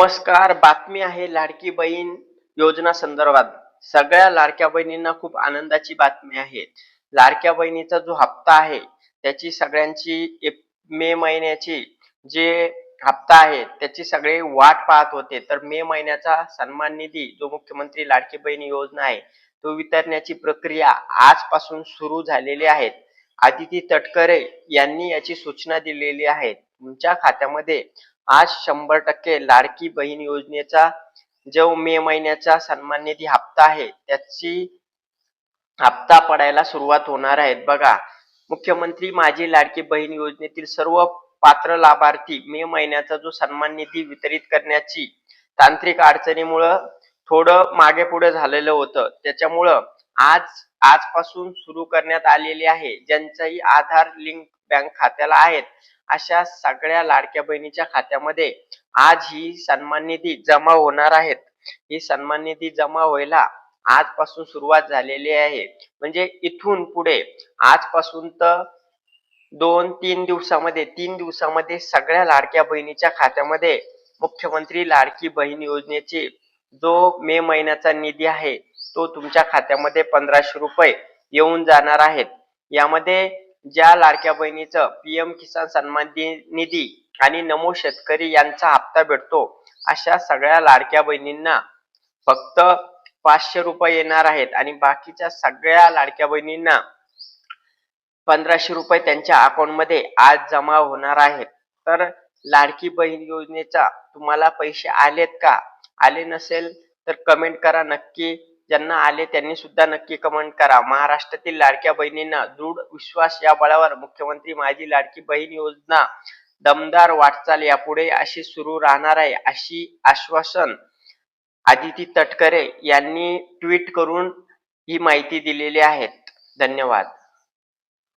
नमस्कार बातमी आहे लाडकी बहीण योजना संदर्भात. सगळ्या लाडक्या बहिणींना खूप आनंदाची बातमी आहे. लाडक्या बहिणीचा जो हप्ता आहे त्याची सगळ्यांची मे महिन्याची जे हप्ता आहे त्याची सगळे वाट पाहत होते. तर मे महिन्याचा सन्मान निधी जो मुख्यमंत्री लाडकी बहिणी योजना आहे तो वितरण्याची प्रक्रिया आजपासून सुरू झालेली आहे. आदिती तटकरे यांनी याची सूचना दिलेली आहे. तुमच्या खात्यामध्ये आज शंभर टक्के लाडकी बहीण योजनेचा जो मे महिन्याचा सन्मान निधी हप्ता आहे त्याची हप्ता पडायला सुरुवात होणार आहे. बघा मुख्यमंत्री माझी लाडकी बहीण योजनेतील सर्व पात्र लाभार्थी मे महिन्याचा जो सन्मान निधी वितरित करण्याची तांत्रिक अडचणीमुळं थोडं मागे पुढे झालेलं होतं. त्याच्यामुळं आज आजपासून सुरू करण्यात आलेली आहे ज्यांचाही आधार लिंक बँक खात्याला आहेत. अशा सगळ्या लाडक्या बहिणीच्या खात्यामध्ये आज ही सन्मान निधी जमा होणार आहेत. ही सन्मान निधी जमा व्हायला आजपासून सुरुवात झालेली आहे. म्हणजे इथून पुढे आजपासून तर दोन तीन दिवसामध्ये तीन दिवसामध्ये सगळ्या लाडक्या बहिणीच्या खात्यामध्ये मुख्यमंत्री लाडकी बहीण योजनेचे जो मे महिन्याचा निधी आहे तो तुमच्या खात्यामध्ये पंधराशे रुपये येऊन जाणार आहेत. यामध्ये ज्या लाडक्या बहिणीचं पीएम किसान सन्मान निधी आणि नमो शेतकरी यांचा हप्ता भेटतो अशा सगळ्या लाडक्या बहिणींना फक्त पाचशे रुपये येणार आहेत आणि बाकीच्या सगळ्या लाडक्या बहिणींना पंधराशे रुपये त्यांच्या अकाउंटमध्ये आज जमा होणार आहेत. तर लाडकी बहीण योजनेचा तुम्हाला पैसे आलेत का? आले नसेल तर कमेंट करा नक्की. ज्यांना आले त्यांनी सुद्धा नक्की कमेंट करा. महाराष्ट्रातील लाडक्या बहिणींना दृढ विश्वास या बळावर मुख्यमंत्री माझी लाडकी बहीण योजना दमदार वाटचाल यापुढे अशी सुरू राहणार आहे अशी आश्वासन आदिती तटकरे यांनी ट्विट करून ही माहिती दिलेली आहे. धन्यवाद.